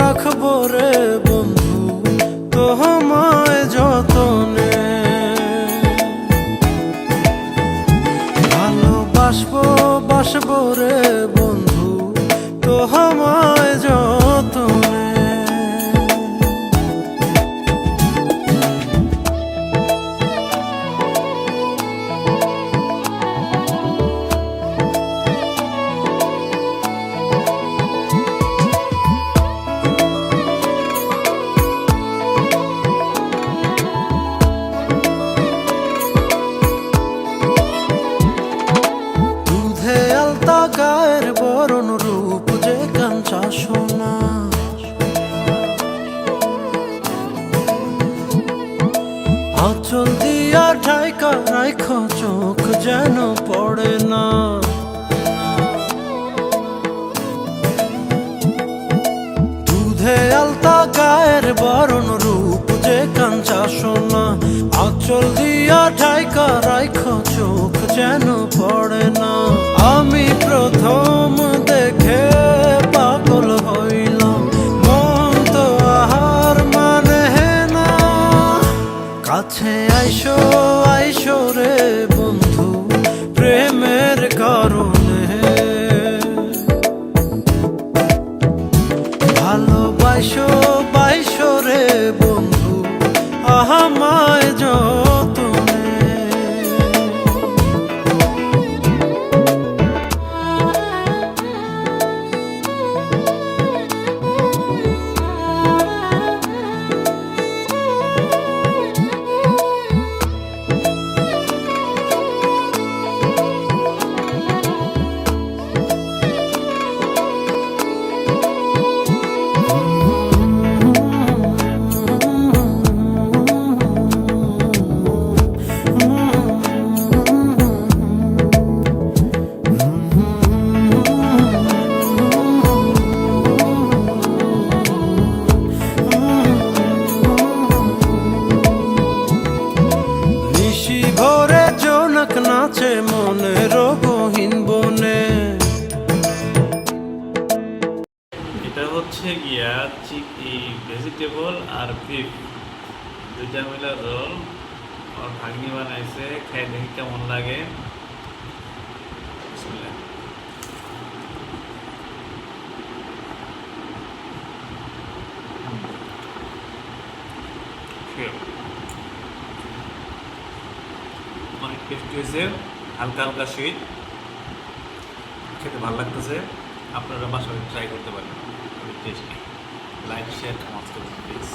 রাখব রে বন্ধু তোমায় যতনে। ভালোবাসবো বাসবো রে বন্ধু তোমায় দিয়া ঠাইকা রাইখ চোখ যেন পড়ে না। দুধে আলতা, গায়ের বরণ রূপ যে কাঞ্চা সোনা। আচল দিয়া ঠাইকা রাইখ চোখ যেন পড়ে না। আমি প্রথম আইসো আইসো রে বন্ধু প্রেমের কারণে। নাচে মনে, রোগহীন বনে। এটা হচ্ছে গিয়া চিকি ভেজিটেবল আর বিফ। দুইটা মিলে রোল আর ভাগ্নি বানাইছে, খাই দেখি কেমন লাগে। বিসমিল্লাহ। অনেক টেস্টি হয়েছে হালকা হালকা শীত। খেতে ভালো লাগতেছে। আপনারা বাসায় ট্রাই করতে পারেন। টেস্ট লাইক শেয়ার কমেন্টস করুন প্লিজ